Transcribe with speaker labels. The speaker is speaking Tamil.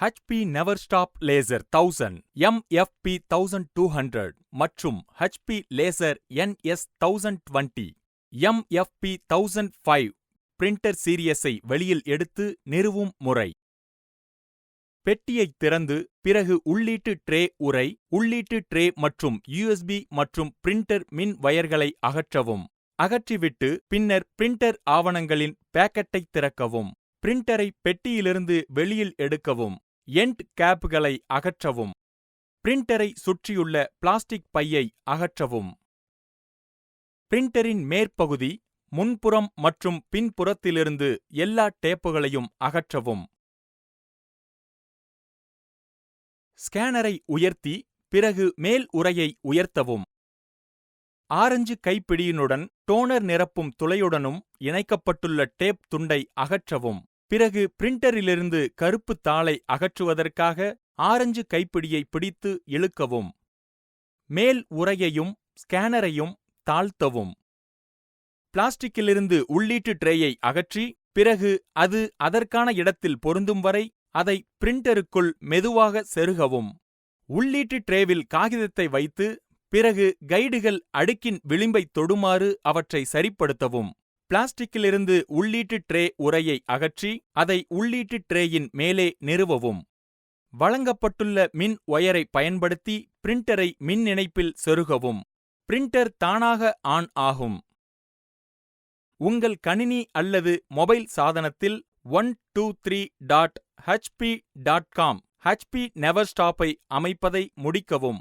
Speaker 1: HP never stop laser thousand MFP thousand two hundred மற்றும் HP laser NS thousand twenty MFP thousand five printer சீரியஸை வெளியில் எடுத்து நிறுவும் முறை. பெட்டியைத் திறந்து பிறகு உள்ளீட்டு ட்ரே உரை உள்ளீட்டு ட்ரே மற்றும் யூஎஸ்பி மற்றும் பிரிண்டர் மின் வயர்களை அகற்றவும். அகற்றிவிட்டு பின்னர் பிரிண்டர் ஆவணங்களின் பேக்கெட்டை திறக்கவும். பிரிண்டரை பெட்டியிலிருந்து வெளியில் எடுக்கவும். எண்ட் கேப்களை அகற்றவும். பிரிண்டரை சுற்றியுள்ள பிளாஸ்டிக் பையை அகற்றவும். பிரிண்டரின் மேற்பகுதி முன்புறம் மற்றும் பின்புறத்திலிருந்து எல்லா டேப்புகளையும் அகற்றவும். ஸ்கேனரை உயர்த்தி பிறகு மேல் உரையை உயர்த்தவும். ஆரஞ்சு கைப்பிடியினுடன் டோனர் நிரப்பும் துளையுடனும் இணைக்கப்பட்டுள்ள டேப் துண்டை அகற்றவும். பிறகு பிரிண்டரிலிருந்து கருப்பு தாளை அகற்றுவதற்காக ஆரஞ்சு கைப்பிடியை பிடித்து இழுக்கவும். மேல் உரையையும் ஸ்கேனரையும் தாழ்த்தவும். பிளாஸ்டிக்கிலிருந்து உள்ளீட்டு ட்ரேயை அகற்றி பிறகு அது அதற்கான இடத்தில் பொருந்தும் வரை அதை பிரிண்டருக்குள் மெதுவாக செருகவும். உள்ளீட்டு ட்ரேவில் காகிதத்தை வைத்து பிறகு கைடுகள் அடுக்கின் விளிம்பை தொடுமாறு அவற்றை சரிப்படுத்தவும். பிளாஸ்டிக்கிலிருந்து உள்ளீட்டு ட்ரே உரையை அகற்றி அதை உள்ளீட்டு ட்ரேயின் மேலே நிறுவவும். வழங்கப்பட்டுள்ள மின் ஒயரை பயன்படுத்தி பிரிண்டரை மின் இணைப்பில் செருகவும். பிரிண்டர் தானாக ஆன் ஆகும். உங்கள் கணினி அல்லது மொபைல் சாதனத்தில் one two three dot HP dot com HP never ஸ்டாப்பை அமைப்பதை முடிக்கவும்.